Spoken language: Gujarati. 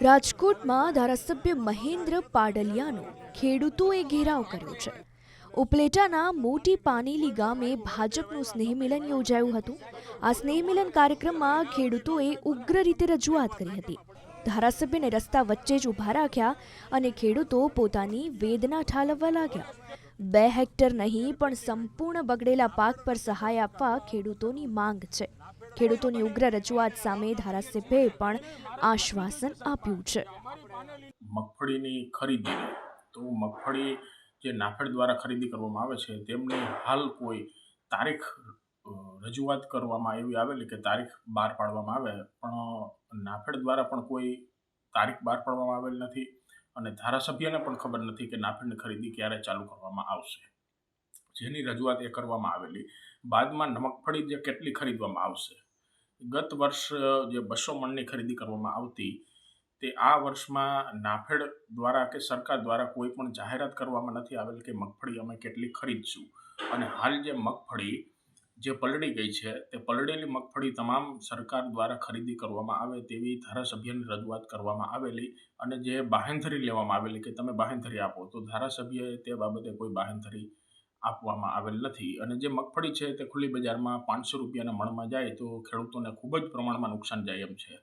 રાજકોટમાં ધારાસભ્ય મહેન્દ્ર પાડલિયાનો ખેડૂતોએ ઘેરાવ કર્યો છે. ઉપલેટાના મોટી પાનેલી ગામે ભાજપનું સ્નેહમિલન યોજાયું હતું. આ સ્નેહમિલન કાર્યક્રમમાં ખેડૂતોએ ઉગ્ર રીતે રજૂઆત કરી હતી. ધારાસભ્યને રસ્તા વચ્ચે જ ઊભા રાખ્યા અને ખેડૂતો પોતાની વેદના ઠાલવવા લાગ્યા. બે હેક્ટર નહીં, પણ સંપૂર્ણ બગડેલા પાક પર સહાય આપવા ખેડૂતોની માંગ છે. ખેડૂતોની ઉગ્ર રજૂઆત સામે ધારાસભ્યએ પણ આશ્વાસન આપ્યું છે. મગફળીની ખરીદી. તો મગફળી જે નાફેડ દ્વારા ખરીદી કરવામાં આવે છે, તેમની હાલ કોઈ તારીખ રજૂઆત કરવામાં એવી આવેલી કે તારીખ બહાર પાડવામાં આવે, પણ નાફેડ દ્વારા પણ કોઈ તારીખ બહાર પાડવામાં આવેલ નથી. અને ધારાસભ્યને પણ ખબર નથી કે નાફેડની ખરીદી ક્યારે ચાલુ કરવામાં આવશે. જેની રજૂઆત એ કરવામાં આવેલી. બાદમાં મગફળી જે કેટલી ખરીદવામાં આવશે? ગત વર્ષ, જે બસો મણની ખરીદી કરવામાં આવતી, તે આ વર્ષમાં નાફેડ દ્વારા કે સરકાર દ્વારા કોઈ પણ જાહેરાત કરવામાં નથી આવેલ કે મગફળી અમે કેટલી ખરીદશું? અને હાલ જે મગફળી જે પલળી ગઈ છે, તે પલળેલી મગફળી તમામ સરકાર દ્વારા ખરીદી કરવામાં આવે તેવી ધારાસભ્યની રજૂઆત કરવામાં આવેલી અને જે બાહેંધરી લેવામાં આવેલી કે તમે બાહેંધરી આપો, તો ધારાસભ્યએ તે બાબતે કોઈ બાહેંધરી આપવામાં આવેલ નથી. અને જે મગફળી છે તે ખુલ્લી બજારમાં પાંચસો રૂપિયાના મણમાં જાય તો ખેડૂતોને ખૂબ જ પ્રમાણમાં નુકસાન જાય એમ છે.